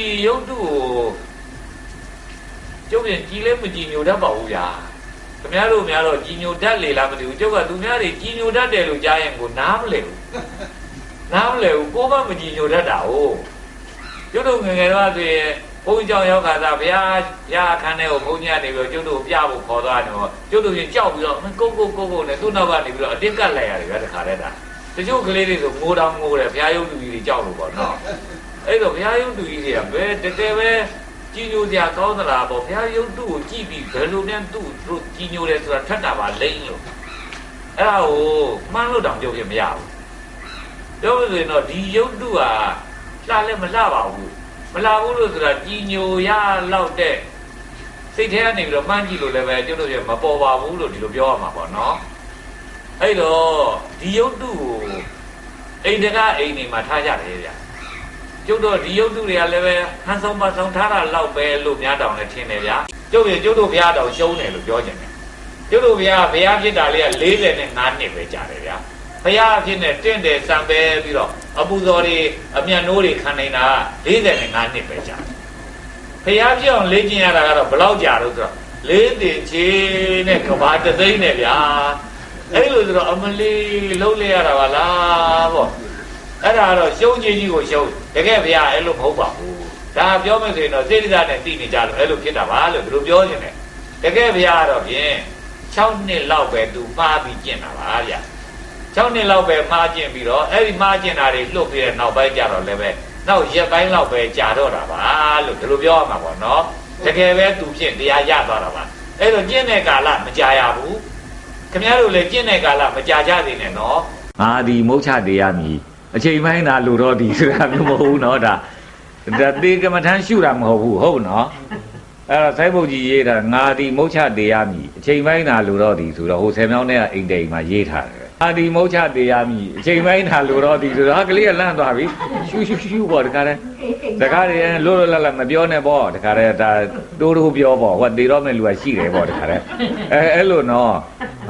ဒီရုပ်တုကိုကျုပ်ပြန်ကြည်လဲမကြည်ညိုတတ်ပါဘူးဗျာခင်ဗျားတို့များတော့ကြည်ညိုတတ်လေလားမသိဘူးကျုပ်ကသူများတွေကြည်ညိုတတ်တယ်လို့ကြားရင်ကိုနားမလဲဘူးနားမလဲဘူးကိုယ်မှမကြည်ညိုတတ်တာဟုတ်ကျုပ်တို့ငယ်ငယ်တော့ဆိုရင်ဘုန်းကြီးကြောင့်ရောက်ခါသာဘုရားဘုရားအခန်းထဲကိုဘုန်းကြီးကနေပြီးတော့ကျုပ်တို့ပြဖို့ခေါ်သွားတယ်ဟောကျုပ်တို့ရင်ကြောက်ပြီးတော့ကိုကိုကိုကိုနဲ့သူ့နောက်ကနေပြီးတော့အတင်းကတ်လိုက်ရတယ်ဗျာတခါတည်းတာတချို့ကလေးတွေဆိုငိုတောင်ငိုတယ်ဘုရားရုပ်သူကြီးတွေကြောက်လို့ပေါ့နော် အဲ့တော့ဘုရားယုံတူကြီးတွေကဘယ်တကယ်ပဲကြီးညိုစရာကောင်းသလားပေါ့ဘုရားယုံတူကိုကြည့်ပြီးဘယ်လိုများသူ့တို့ကြီးညိုတယ်ဆိုတာထက်တာပါလိမ့်လို့အဲ့ဒါကိုမှန်းလို့တောင်ပြောပြမရဘူးပြောလို့ဆိုရင်တော့ဒီယုံတူဟာလှလည်းမလှပါဘူးမလှဘူးလို့ဆိုတာကြီးညိုရလောက်တဲ့စိတ်ထဲကနေပြီးတော့မှန်းကြည့်လို့လည်းပဲကျွတ်တို့ရမပေါ်ပါဘူးလို့ဒီလိုပြောရမှာပေါ့နော်အဲ့တော့ဒီယုံတူကိုအိမ်တကားအိမ်နေမှာထားကြတယ်ဗျာ ကျုပ်တို့ဒီယုတ်တုတွေကလည်းပဲဟန်ဆောင်ပါဆောင်ထားတာလောက်ပဲလို့များတောင်လည်းထင်တယ်ဗျာကျုပ်ရကျုပ်တို့ဘုရားတောင်ရှုံးတယ်လို့ပြောကြတယ်ကျုပ်တို့ဘုရားဘုရားဖြစ်တာလေးက45နှစ်ပဲကြာတယ်ဗျာဘုရားဖြစ်နေတင့်တယ်စံပဲပြီးတော့အပူဇော်တွေအမြတ်နိုးတွေခံနေတာ45နှစ်ပဲကြာတယ်ဘုရားဖြစ်အောင်လေ့ကျင့်ရတာကတော့ဘယ်လောက်ကြာလို့ဆိုတော့လေးတင်ချေနဲ့ကဘာတသိန်းနဲ့ဗျာအဲ့လိုဆိုတော့အမလီလုံးလေရတာပါလားပေါ့အဲ့ဒါကတော့ရှုံးကြီးကြီးကိုရှုံး တကယ်ဗျာအဲ့လိုမဟုတ်ပါဘူးဒါပြောမယ်ဆိုရင်တော့စိတ္တဇနဲ့တည်နေကြလို့အဲ့လိုဖြစ်တာပါလို့သူတို့ပြောနေတယ်တကယ်ဗျာကတော့ဖြင့်6နှစ်လောက်ပဲသူမှားပြီးကျင့်တာပါဗျာ6နှစ်လောက်ပဲမှားကျင့်ပြီးတော့အဲ့ဒီမှားကျင့်တာတွေလှုပ်ပြီးတဲ့နောက်ပိုင်းကျတော့လည်းပဲနောက်ရက်ပိုင်းလောက်ပဲကြာတော့တာပါလို့ဒီလိုပြောရမှာပေါ့နော်တကယ်ပဲသူဖြင့်တရားရသွားတာပါအဲ့တော့ကျင့်တဲ့ကာလမကြာရဘူးခင်ဗျားတို့လည်းကျင့်တဲ့ကာလမကြာကြသေးနဲ့နော်ငါဒီမုတ်ချတရားမြည် အချိန်ပိုင်းသာလူတော့ဒီဆိုတာမျိုးမဟုတ်ဘူးเนาะဒါဒါတေကမ္မထမ်းရှုတာမဟုတ်ဘူးဟုတ်နော်အဲ့တော့စိုက်ဘုတ်ကြီးရေးတာငါဒီမုတ်ချတရားမြည်အချိန်ပိုင်းသာလူတော့ဒီဆိုတော့ဟိုဆယ်မြောင်းနဲ့အိမ်တိမ်မှာရေးထားတယ် ် အာဒီမုတ်ချတရားမြည်အချိန်ပိုင်းသာလူတော့ဒီဆိုတော့ဟာကလေးကလန့်သွားပြီရှူရှူရှူပေါ့တခါတည်းတခါတည်းလို့လို့လတ်လတ်မပြောနဲ့ပေါ့တခါတည်းဒါတိုးတိုးပြောပေါ့ဟိုတေတော့မဲ့လူကရှိတယ်ပေါ့တခါတည်းအဲအဲ့လိုနော်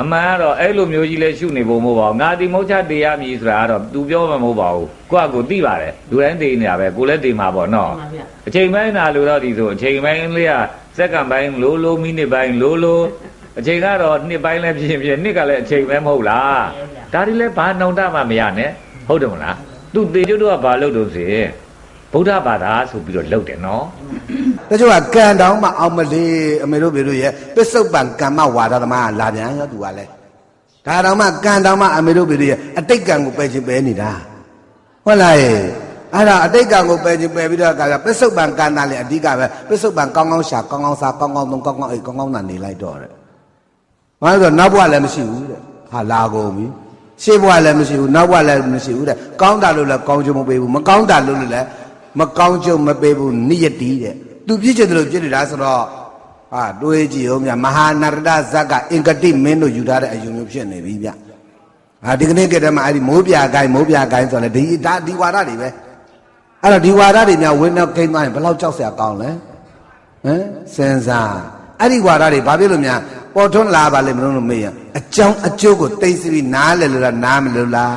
အမှန်ကတော့အဲ့လိုမျိုးကြီးလဲရှုနေဖို့မဟုတ်ပါဘူးငါဒီမုတ်ချတရားမြည်ဆိုတာကတော့ तू ပြောမှာမဟုတ်ပါဘူးကိုကကိုသိပါတယ်လူတိုင်းသိနေတာပဲကိုလည်းသိမှာပေါ့နော်ပါဗျာအချိန်ပိုင်းသာလို့တော့ဒီဆိုအချိန်ပိုင်းလေးကစက္ကန့်ပိုင်းလိုလိုမိနစ်ပိုင်းလိုလို အချိန်ကတော့နှစ်ပိုင်းလည်းဖြစ်ဖြစ်နှစ်ကလည်းအချိန်ပဲမဟုတ်လားဒါဒီလည်းဘာနှောင်တမှမရနဲ့ဟုတ်တယ်မလားသူတေကျွတ်တို့ကဘာလုပ်လို့ဆိုရင်ဗုဒ္ဓဘာသာဆိုပြီးတော့လုပ်တယ်နော်တချို့ကကံတောင်းမှအောင်မလေးအမေတို့ဘေတို့ရဲ့ပစ္စုပန်ကမ္မဝါဒသမားကလာပြန်ရောသူကလည်းဒါတောင်မှကံတောင်းမှအမေတို့ဘေတို့ရဲ့အတိတ်ကံကိုပယ်ခြင်းပယ်နေတာဟုတ်လားရဲ့အဲ့ဒါအတိတ်ကံကိုပယ်ခြင်းပယ်ပြီးတော့ကပစ္စုပန်ကံတာလေအဓိကပဲပစ္စုပန်ကောင်းကောင်းရှာကောင်းကောင်းစားကောင်းကောင်းသုံးကောင်းကောင်းအိတ်ကောင်းကောင်းသာနေလိုက်တော့တဲ့ ဘာလို့ဆိုတော့နောက်ဘဝလည်းမရှိဘူးတဲ့ဟာလာကုန်ပြီရှေ့ဘဝလည်းမရှိဘူးနောက်ဘဝလည်းမရှိဘူးတဲ့ကောင်းတာလို့လည်းကောင်းချင်မပေးဘူးမကောင်းတာလို့လည်းမကောင်းချင်မပေးဘူးနိယတိတဲ့သူပြည့်ချင်တယ်လို့ပြည့်နေတာဆိုတော့ဟာတွေးကြည့်ဦးမြမဟာနရဒဇတ်ကအင်္ဂတိမင်းတို့ယူထားတဲ့အယုံမျိုးဖြစ်နေပြီဗျဟာဒီကနေ့ကတည်းကအဲ့ဒီမိုးပြကိုင်းမိုးပြကိုင်းဆိုတော့ဒီဒါဒီဝါဒတွေပဲအဲ့တော့ဒီဝါဒတွေများဝင်းတော့ကိန်းသွားရင်ဘယ်လောက်ကြောက်စရာကောင်းလဲဟမ်စဉ်းစား အဲ့ဒီဝါဒတွေဘာဖြစ်လို့များပေါ်ထွန်းလာပါလိမ့်မလို့လို့မေးရအကြောင်းအကျိုးကိုသိသိပြီးနားလဲလို့လားနားမလို့လား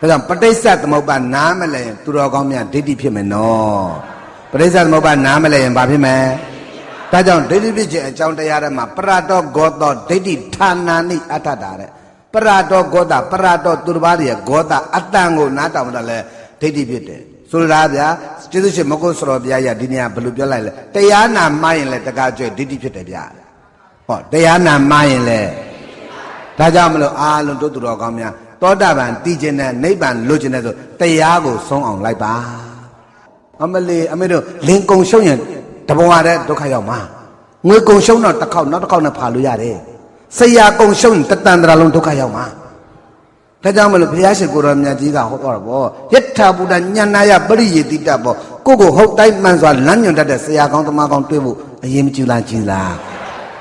ဒါကြောင့်ပဋိစ္စသမုပ္ပါနားမလဲရင်သူတော်ကောင်းများဒိဋ္ဌိဖြစ်မယ်နော်ပဋိစ္စသမုပ္ပါနားမလဲရင်ဘာဖြစ်မလဲဒါကြောင့်ဒိဋ္ဌိဖြစ်ခြင်းအကြောင်းတရားတွေမှာပရတောဂောတောဒိဋ္ဌိဌာနာနိအတ္တတာတဲ့ပရတောဂောတာပရတောသူတစ်ပါးတွေရဲ့ဂောတာအတ္တန်ကိုနားတောင်တာလဲဒိဋ္ဌိဖြစ်တယ် ဆိုလိုတာဗျာကျေးဇူးရှင်မကုတ်စတော်ဘုရားရဒီနေရာဘယ်လိုပြောလိုက်လဲတရားနာမှရင်လဲတကားကျွဲဒိဋ္ဌိဖြစ်တယ်ဗျာဟောတရားနာမှရင်လဲဒါကြောင့်မလို့အားလုံးတို့သူတော်ကောင်းများသောတာပန်တည်ခြင်းနဲ့နိဗ္ဗာန်လွတ်ခြင်းနဲ့ဆိုတရားကိုဆုံးအောင်လိုက်ပါအမလီအမေတို့လင်ကုံရှုံးရင်တဘဝတည်းဒုက္ခရောက်မှာငွေကုံရှုံးတော့တစ်ခေါက်နောက်တစ်ခေါက်နဲ့ဖာလို့ရတယ်ဆရာကုံရှုံးရင်တတန်တရာလုံးဒုက္ခရောက်မှာ ဒါကြောင့်မလို့ဘုရားရှင်ကိုရောမြတ်ကြီးကဟောတော်ဘောယထာဘုဒ္ဓညဏယပရိယေတိတဘောကိုကိုဟုတ်တိုင်းမှန်စွာလမ်းညွန်တတ်တဲ့ဆရာကောင်းသမားကောင်းတွေ့ဖို့အရင်မကြည့်လားကြည့်လား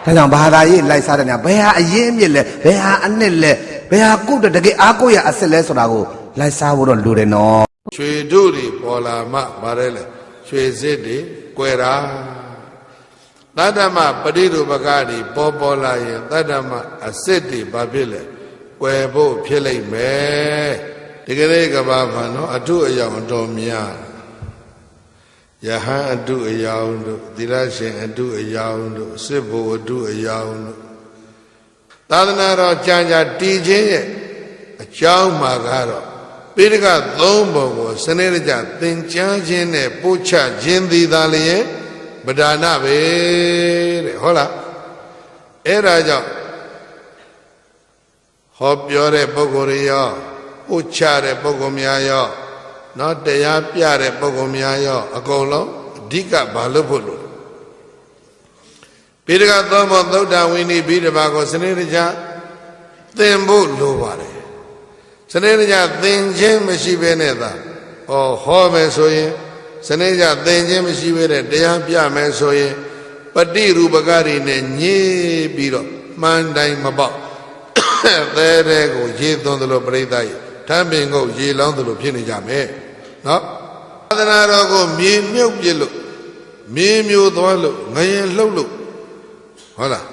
ဒါကြောင့်ဘာသာရေးလိုက်စားတဲ့ညဘယ်ဟာအရင်အမြစ်လဲဘယ်ဟာအနှစ်လဲဘယ်ဟာကိုယ့်တကယ်အားကိုးရအစ်စ်လဲဆိုတာကိုလိုက်စားဖို့တော့လိုတယ်နော်ရွှေတို့တွေပေါ်လာမှဗါရဲလေရွှေစစ်တွေကွယ်တာတတ္တမပရိဒုပကတွေပေါ်ပေါ်လာရင်တတ္တမအစစ်တွေဘာဖြစ်လဲ ကွယ်ဖို့ဖြစ်လိမ့်မယ်ဒီကလေးကဘာမှနော်အထုအယောင်အတော်များယဟန်အတုအယောင်တို့သီလရှင်အတုအယောင်တို့စစ်ဘုအတုအယောင်တို့သာသနာတော်ကြံကြတည်ခြင်းရဲ့အကြောင်းမှာကတော့ပိဋကသုံးပုံကိုစနစ်တကျသင်ကြားခြင်းနဲ့ပို့ချခြင်းသည်သာလျင်ဗဒါနပဲတဲ့ဟုတ်လားအဲ့ဒါကြောင့် ဟောပြောတဲ့ပုဂ္ဂိုလ်တွေရောပို့ချတဲ့ပုဂ္ဂိုလ်များရောနော်တရားပြတဲ့ပုဂ္ဂိုလ်များရောအကုန်လုံးအဓိကဘာလို့ဖို့လို့ပိဋကသောမောသုဒ္ဓဝိနိဘိဓဘာကိုစနစ်တကျသင်ဖို့လိုပါတယ်စနစ်တကျသင်ခြင်းမရှိဘဲနဲ့သာဟောဟောမယ်ဆိုရင်စနစ်တကျသင်ခြင်းမရှိဘဲနဲ့တရားပြမယ်ဆိုရင်ပฏิရူပကတွေနဲ့ညှိပြီးတော့မှန်တိုင်းမပေါက် သဲတဲ့ကိုရေသွန်းသလိုပြိဿရဲ့ထမ်းပင်ကိုရေလောင်းသလိုဖြစ်နေကြမယ်နော်သာသနာတော်ကိုမြေမြုပ်ပြစ်လို့မြေမျိုးသွားလို့ငရင်လှုပ်လို့ဟုတ်လား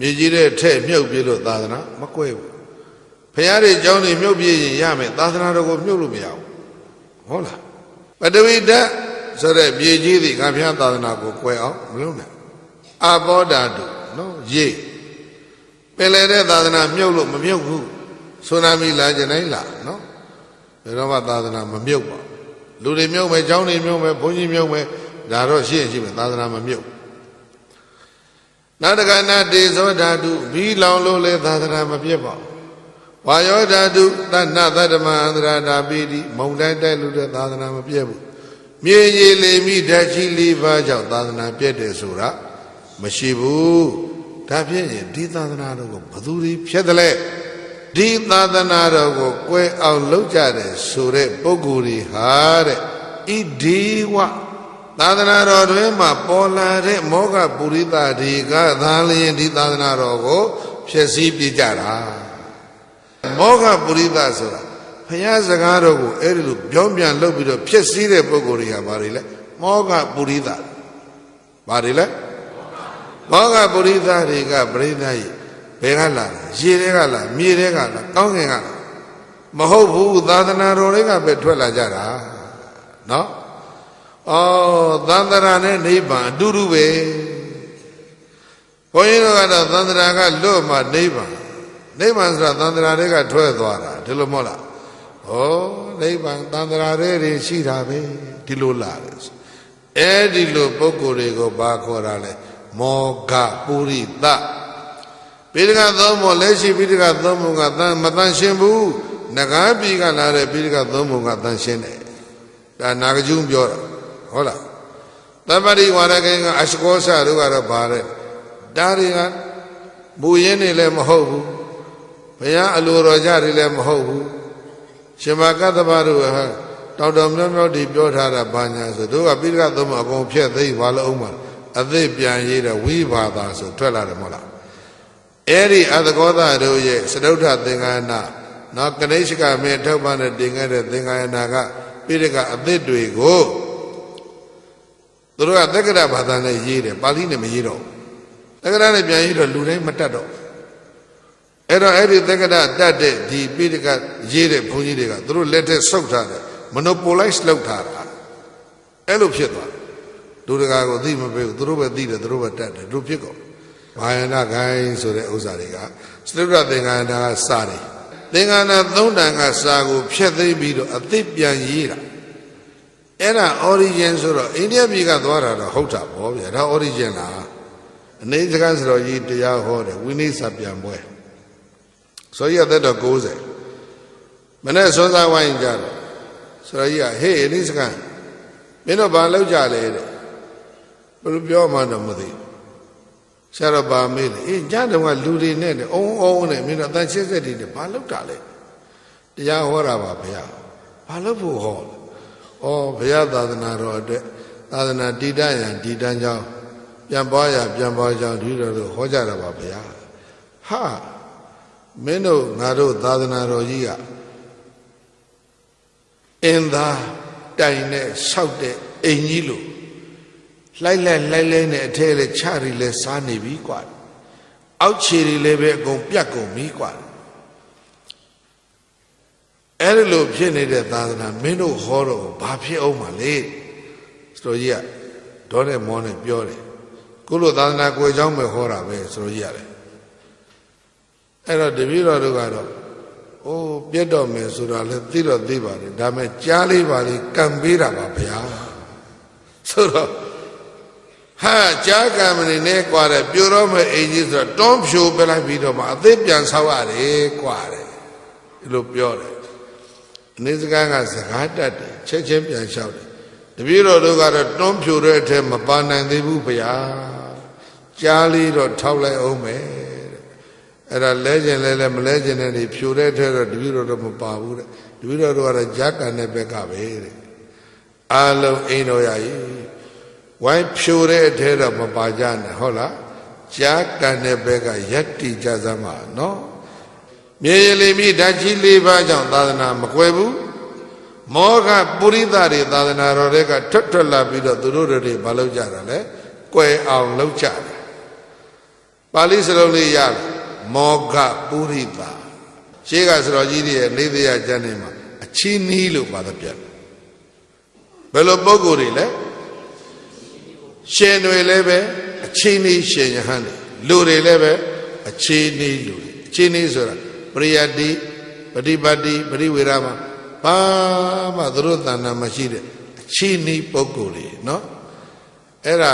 မြေကြီးတဲ့ထဲ့မြုပ်ပြစ်လို့သာသနာမကွဲဘူးဖရာတွေကြောင်းတွေမြုပ်ပြစ်ရင်ရမယ်သာသနာတော်ကိုမြုပ်လို့မရဘူးဟုတ်လားပတဝိဓာတ်ဆိုတဲ့မြေကြီးဒီကဗျာသာသနာကိုကွဲအောင်မလုပ်နဲ့အဘောဓာတုနော်ရေး ပင်လယ်တဲ့သာသနာမြုပ်လို့မမြုပ်ဘူးဆိုနာမီလာခြင်းတိုင်းလာနော်ဘယ်တော့မှသာသနာမမြုပ်ပါလူတွေမြုပ်မယ်ကျောင်းတွေမြုပ်မယ်ဘုန်းကြီးမြုပ်မယ်ဒါတော့ရှိရင်ရှိမယ်သာသနာမမြုပ်နာတကနာတေဇောဓာတုဘီလောင်လို့လဲသာသနာမပြတ်ပါဝါယောဓာတုတဏ္ဏသတ္တမအန္တရာဓာပိတိမုံတိုင်းတိုက်လို့တဲ့သာသနာမပြတ်ဘူးမြေကြီးလေမိဓာတ်ကြီးလေးပါးကြောင့်သာသနာပြတ်တယ်ဆိုတာမရှိဘူး ဒါဖြစ်ရင်ဒီသာသနာတော်ကိုဘယ်သူတွေဖြတ်တယ်လဲဒီသာသနာတော်ကိုကွယ်အောင်လုပ်ကြတယ်ဆိုတဲ့ပုဂ္ဂိုလ်တွေဟာတဲ့ဣဒီဝသာသနာတော်တွင်မှာပေါ်လာတဲ့မောဂပုရိသတွေကသာလျင်ဒီသာသနာတော်ကိုဖျက်ဆီးပြကြတာမောဂပုရိသဆိုတာဘုရားစကားတော်ကိုအဲ့ဒီလိုပြောင်းပြန်လုပ်ပြီးတော့ဖျက်ဆီးတဲ့ပုဂ္ဂိုလ်တွေကဘာတွေလဲမောဂပုရိသဘာတွေလဲ မောဂပုရိသတွေကပြိဿကြီးဘယ်ကလာလဲရေတွေကလာမြေတွေကလာကောင်းကင်ကလာမဟုတ်ဘူးသာသနာတော်တွေကပဲထွက်လာကြတာနော်အော်သန္တရာနဲ့နိဗ္ဗာန်အတူတူပဲဘုန်းကြီးတို့ကတော့သန္တရာကလွတ်မှနိဗ္ဗာန်နိဗ္ဗာန်ဆိုတာသန္တရာတွေကထွက်သွားတာဒီလိုမဟုတ်လားဟောနိဗ္ဗာန်သန္တရာတွေရှိတာပဲဒီလိုလာတယ်အဲ့ဒီလိုပုဂ္ဂိုလ်တွေကိုဘာခေါ်တာလဲ မောဂပုရိသပိဋကသုံးပုံလက်ရှိပိဋကသုံးပုံကတန်မတန်ရှင်းဘူးငကားပြီကလာတဲ့ပိဋကသုံးပုံကတန်ရှင်းတယ်ဒါနာဂကျုံပြောတာဟုတ်လားတမ္ပတိဝါရကေကအရှကောဆတို့ကတော့ဗါတဲ့ဒါတွေကမူရင်းနေလည်းမဟုတ်ဘူးဘုရားအလိုတော်ကြတွေလည်းမဟုတ်ဘူးရှင်မကတ္တဗတို့ဟာတောင်တော်မြောက်မြောက်ဒီပြောထားတာဘာညာဆိုတို့ကပိဋကသုံးပုံအကုန်ဖြက်သိဘာလို့အောင်မှာ အသိပြန်ရေးတဲ့ဝိဘာသာဆိုထွက်လာတယ်မဟုတ်လားအဲ့ဒီအသကောသတို့ရဲ့စတုထသင်္ကနာနော်ကနိရှကမေထောက်ပံ့တဲ့တင်ခဲ့တဲ့သင်္ကနာကပိဋကအသစ်တွေကိုသူတို့ကသက္ကရဘာသာနဲ့ရေးတယ်ပါဠိနဲ့မရေးတော့သက္ကရနဲ့ပြန်ရေးတော့လူတိုင်းမတတ်တော့အဲ့တော့အဲ့ဒီသက္ကရတတ်တဲ့ဒီပိဋကရေးတဲ့ဘုန်းကြီးတွေကသူတို့လက်ထက်ဆုပ်ထားတယ် monopolize လုပ်ထားတာအဲ့လိုဖြစ်သွား ဒုဒကာကိုသိမပေးဘူးသူတို့ပဲသိတယ်သူတို့ပဲတတ်တယ်တို့ဖြစ်ကုန်ဘာယနာခိုင်းဆိုတဲ့ဥစ္စာတွေကစတုတ္တသင်္ကန်းတာကစာတယ်သင်္ကန်းတာသုံးတန်ကစာကိုဖျက်သိမ်းပြီးတော့အသစ်ပြန်ရေးတာအဲ့ဒါ origin ဆိုတော့အိန္ဒိယပြည်ကသွားတာတော့ဟုတ်တာပေါ့ဗျာဒါ origin လားအနေစကားဆိုတော့ကြီးတရားဟောတယ်ဝိနည်းစာပြန်ပွဲဆိုရတဲ့တော့90မနေ့စွန်းစားဝိုင်းကြတော့ဆိုတော့ကြီးကဟေးအနေစကားမင်းတို့ဘာလောက်ကြလဲတဲ့ ဘယ်လိုပြောမှတော့မသိဆရာတော်ပါမေးတယ်အေးညတုန်းကလူတွေနဲ့အုံအုံနဲ့မင်းတို့အတန်ရှင်းဆက်တွေနဲ့ဘာလောက်တာလဲတရားဟောတာပါဗျာဘာလို့ဖို့ဟောလဲဩဘုရားသာသနာတော်အတွက်သာသနာတည်တတ်ရန်တည်တန်းကြောင်းပြန်ပွားရပြန်ပွားကြောင်းဒီလိုလိုဟောကြတာပါဗျာဟာမင်းတို့ငါတို့သာသနာတော်ကြီးကအင်းသားတိုင်နဲ့ဆောက်တဲ့အိမ်ကြီးလို့ လှိုက်လိုက်လှိုက်လဲနဲ့အထဲလဲချရီလဲစားနေပြီกว่าအောက်ခြေတွေလည်းပဲအကုန်ပြတ်ကုန်ပြီกว่าအဲ့ဒီလိုဖြစ်နေတဲ့သာသနာမင်းတို့ဟောတော့ဘာဖြစ်အောင်မလဲ စတော်ကြီးကဒေါနဲ့မောနဲ့ပြောတယ်ကုလိုသာသနာကိုယ်เจ้าမဲ့ဟောတာပဲစတော်ကြီးရတယ်အဲ့တော့တပည့်တော်တို့ကတော့အိုးပြတ်တော်မယ်ဆိုတာလည်းသိတော့သိပါတယ်ဒါပေမဲ့ကြားလေးပါလေးကံပေးတာပါဗျာဆိုတော့ ဟာကြားကံမနေနဲ့ကွာတယ်ပြိုတော့မဲ့အိမ်ကြီးဆိုတော့တွန်းဖြိုပလိုက်ပြီးတော့မှအသေးပြန်ဆောက်ရတယ်ကွာတယ်ဒီလိုပြောတယ်အနေစကားကစကားတတ်တယ်ချက်ချင်းပြန်လျှောက်တယ်တပည့်တော်တို့ကတော့တွန်းဖြိုတဲ့အထက်မပါနိုင်သေးဘူးဗျာကြားလေးတော့ထောက်လိုက်အောင်မယ်တဲ့အဲ့ဒါလဲကျင်လဲလဲမလဲကျင်တဲ့နေဖြိုတဲ့အထက်တော့တပည့်တော်တို့မပါဘူးတဲ့တပည့်တော်တို့ကတော့ကြားကန်တဲ့ဘက်ကပဲတဲ့အာလုံးအိမ်တော်ရည် ဝိုင်းဖြိုတဲ့အထက်တော့မပါကြနဲ့ဟုတ်လားကြားကန်တဲ့ဘက်ကယက်တီကြစမ်းပါနော်မြေရည်လီမိဓာတ်ကြီး၄ပါးကြောင့်သာသနာမကွယ်ဘူးမောဟပုရိသတွေသာသနာတော်တွေကထွတ်ထွတ်လာပြီးတော့သူတို့တွေမလုပ်ကြတာလေကွယ်အောင်လုပ်ကြတယ်ပါဠိစလုံးလေးရလားမောဟပုရိသရှေးကစတော်ကြီးတွေရဲ့နေတရားကျမ်းတွေမှာအချီးနီးလို့ပါတော့ပြတ်ဘယ်လိုပုံကိုယ်တွေလဲ ရှင်တွေလည်းပဲအချီးနီးရှင်ယဟန်တွေလူတွေလည်းပဲအချီးနီးလူတွေအချီးနီးဆိုတာပရိယတ္တိပฏิပတ်တိပရိဝေရမဘာမှသူတို့တဏ္ဍာမရှိတဲ့အချီးနီးပုဂ္ဂိုလ်တွေနော်အဲ့ဒါ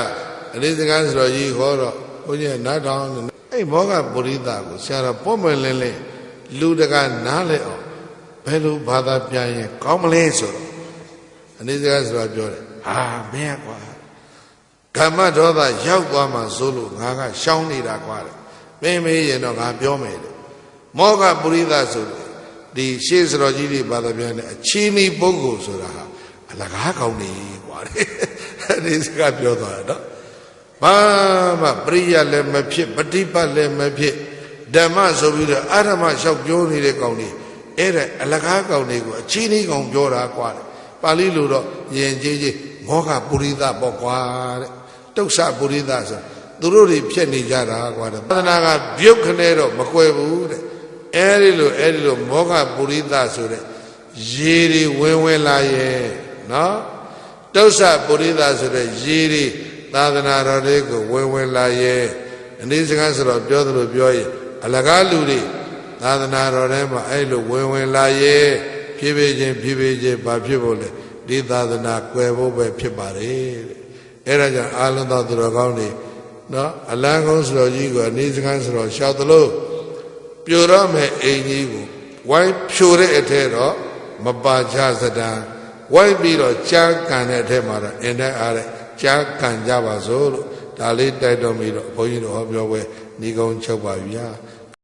အလေးစကားဆိုတော်ကြီးဟောတော့ဘုန်းကြီးကနားထောင်နေအဲ့မောဂပုရိသကိုဆရာတော်ပုံမလင်းလင်းလူတကာနားလဲအောင်ဘယ်လိုဘာသာပြန်ရင်ကောင်းမလဲဆိုတော့အလေးစကားဆိုတော့ပြောတယ်ဟာမင်းကွာ ကမ္မဒေါသရောက်သွားမှဆိုလို့ငါကရှောင်းနေတာကွာတဲ့မင်းမေးရင်တော့ငါပြောမယ်တဲ့မောဂပုရိသဆိုလို့ဒီရှေးစတော်ကြီးတွေဘာသာပြန်တဲ့အချင်းဤပုဂ္ဂိုလ်ဆိုတာဟာအလကားကောင်းနေကွာတဲ့ဒီစကားပြောသွားတာနော်ဘာမှပရိယလည်းမဖြစ်ပฏิပတ်လည်းမဖြစ်ဓမ္မဆိုပြီးတော့အာရမလျှောက်ပြောနေတဲ့ကောင်တွေအဲ့ဒါအလကားကောင်တွေကိုအချင်းဤကောင်ပြောတာကွာတဲ့ပါဠိလိုတော့ယဉ်ကျေးကျေးမောဂပုရိသပေါ့ကွာတဲ့ တုတ်ဆပုရိသဆိုသူတို့တွေဖြစ်နေကြတာကွာတဲ့သာသနာကပြုတ်ခနဲ့တော့မကွယ်ဘူးတဲ့အဲဒီလိုအဲဒီလိုမောဂပုရိသဆိုတဲ့ရေတွေဝင်ဝင်လာရဲ့နော်တုတ်ဆပုရိသဆိုတဲ့ရေတွေသာသနာတော်တွေကိုဝင်ဝင်လာရဲ့အနည်းစကားဆိုတော့ပြောသလိုပြောရင်အလကားလူတွေသာသနာတော်ထဲမှာအဲ့လိုဝင်ဝင်လာရဲ့ဖြည်းဖြည်းချင်းဖြည်းဖြည်းချင်းဘာဖြစ်ဖို့လဲဒီသာသနာကွယ်ဖို့ပဲဖြစ်ပါတယ်တဲ့ အဲ့ဒါကြောင့်အာလုံသောသူတော်ကောင်းတွေနော်အလံကုန်းဆိုတော်ကြီးကအနည်းစကားဆိုတော့ရှောက်သလိုပြိုတော့မဲ့အိမ်ကြီးကိုဝိုင်းဖြိုတဲ့အထက်တော့မပါချစတံဝိုင်းပြီးတော့ကြားကန်တဲ့အထက်မှာတော့အင်တဲ့အားတဲ့ကြားကန်ကြပါစို့လို့ဒါလေးတိုက်တော်ပြီးတော့ဘုန်းကြီးတို့ဟောပြောပွဲဏီကုံချုပ်ပါဗျာ